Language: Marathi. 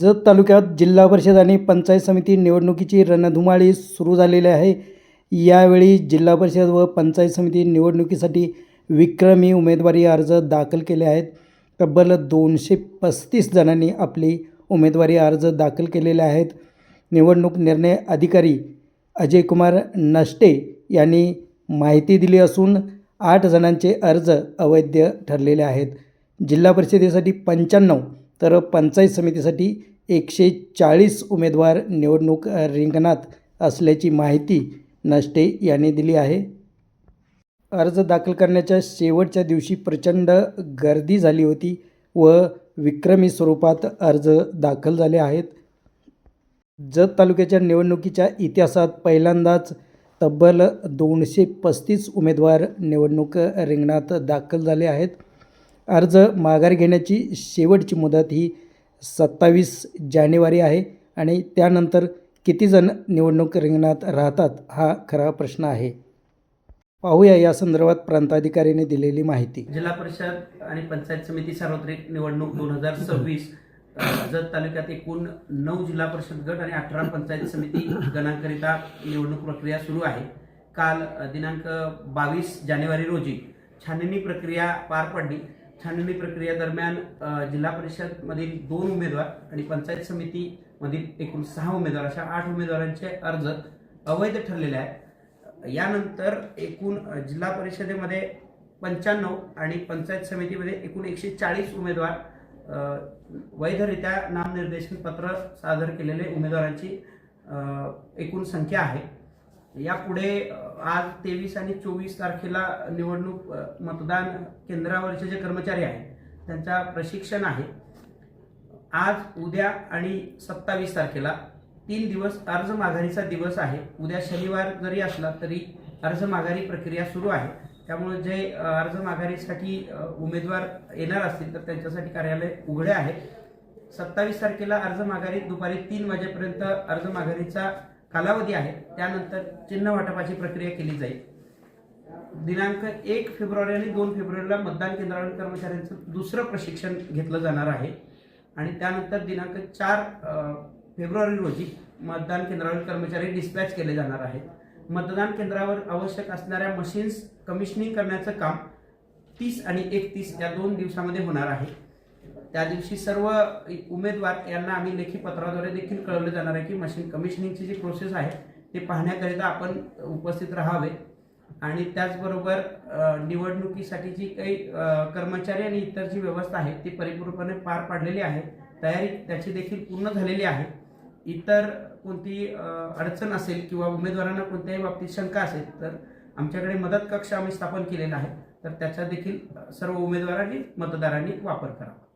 जत तालुक्यात जिल्हा परिषद आणि पंचायत समिती निवडणुकीची रणधुमाळी सुरू झालेली आहे. यावेळी जिल्हा परिषद व पंचायत समिती निवडणुकीसाठी विक्रमी उमेदवारी अर्ज दाखल केले आहेत. तब्बल दोनशे पस्तीस जणांनी आपली उमेदवारी अर्ज दाखल केलेले आहेत. निवडणूक निर्णय अधिकारी अजय कुमार नष्टे यांनी माहिती दिली असून आठ जणांचे अर्ज अवैध ठरलेले आहेत. जिल्हा परिषदेसाठी पंच्याण्णव तर पंचायत समितीसाठी एकशे चाळीस उमेदवार निवडणूक रिंगणात असल्याची माहिती नष्टे यांनी दिली आहे. अर्ज दाखल करण्याच्या शेवटच्या दिवशी प्रचंड गर्दी झाली होती व विक्रमी स्वरूपात अर्ज दाखल झाले आहेत. जत तालुक्याच्या निवडणुकीच्या इतिहासात पहिल्यांदाच तब्बल दोनशे पस्तीस उमेदवार निवडणूक रिंगणात दाखल झाले आहेत. अर्ज माघार घेण्याची शेवटची मुदत ही सत्तावीस जानेवारी आहे आणि त्यानंतर किती जण निवडणूक रिंगणात राहतात हा खरा प्रश्न आहे. पाहूया या संदर्भात प्रांताधिकाऱ्याने दिलेली माहिती. जिल्हा परिषद आणि पंचायत समिती सार्वत्रिक निवडणूक दोन हजार सव्वीस जत तालुक्यात एकूण नऊ जिल्हा परिषद गट आणि अठरा पंचायत समिती गणांकरिता निवडणूक प्रक्रिया सुरू आहे. काल दिनांक बावीस जानेवारी रोजी छाननी प्रक्रिया पार पडली. छाननी प्रक्रिया दरम्यान जिल्हा जिल्हा परिषदमधील दोन उमेदवार आणि पंचायत समितीमधील एकूण सहा उमेदवार अशा आठ उमेदवारांचे अर्ज अवैध ठरलेले आहेत. यानंतर एकूण जिल्हा परिषदेमध्ये पंच्याण्णव आणि पंचायत समितीमध्ये एकूण एकशे चाळीस उमेदवार वैधरित्या नामनिर्देशन पत्र सादर केलेले उमेदवारांची एकूण संख्या आहे. यापुढे आज तेवीस आणि चोवीस तारखेला निवडणूक मतदान केंद्रावरचे जे कर्मचारी आहेत त्यांचा प्रशिक्षण आहे. आज उद्या आणि सत्तावीस तारखेला तीन दिवस अर्ज माघारीचा दिवस आहे. उद्या शनिवार जरी असला तरी अर्ज माघारी प्रक्रिया सुरू आहे. त्यामुळे जे अर्ज माघारीसाठी उमेदवार येणार असतील तर त्यांच्यासाठी कार्यालय उघडे आहे. सत्तावीस तारखेला अर्ज माघारी दुपारी तीन वाजेपर्यंत अर्ज माघारीचा कालावधी आहे. त्यानंतर चिन्ह वाटपाची प्रक्रिया केली जाईल. दिनांक एक फेब्रुवारी आणि दोन फेब्रुवारीला मतदान केंद्रावरील कर्मचाऱ्यांचं दुसरं प्रशिक्षण घेतलं जाणार आहे. आणि त्यानंतर दिनांक चार फेब्रुवारी रोजी मतदान केंद्रावरील कर्मचारी डिस्पॅच केले जाणार आहेत. मतदान केंद्रावर आवश्यक असणाऱ्या मशीन्स कमिशनिंग करण्याचं काम तीस आणि एकतीस या दोन दिवसामध्ये होणार आहे. त्या दिवशी सर्व उमेदवार यांना आम्ही लेखी पत्राद्वारे देखील कळवले जाणार आहे की मशीन कमिशनिंगची जी प्रोसेस आहे ते पाहण्याकरिता आपण उपस्थित राहावे. आणि त्याचबरोबर निवडणुकीसाठी जी काही कर्मचारी आणि इतर जी व्यवस्था आहे ती परिपूर्णपणे पार पाडलेली आहे. तयारी त्याची देखील पूर्ण झालेली आहे. इतर कोणती अडचण असेल किंवा उमेदवारांना कोणत्याही बाबतीत शंका असेल तर आमच्याकडे मदत कक्ष आम्ही स्थापन केलेला आहे. तर त्याचा देखील सर्व उमेदवारांनी मतदारांनी वापर करावा.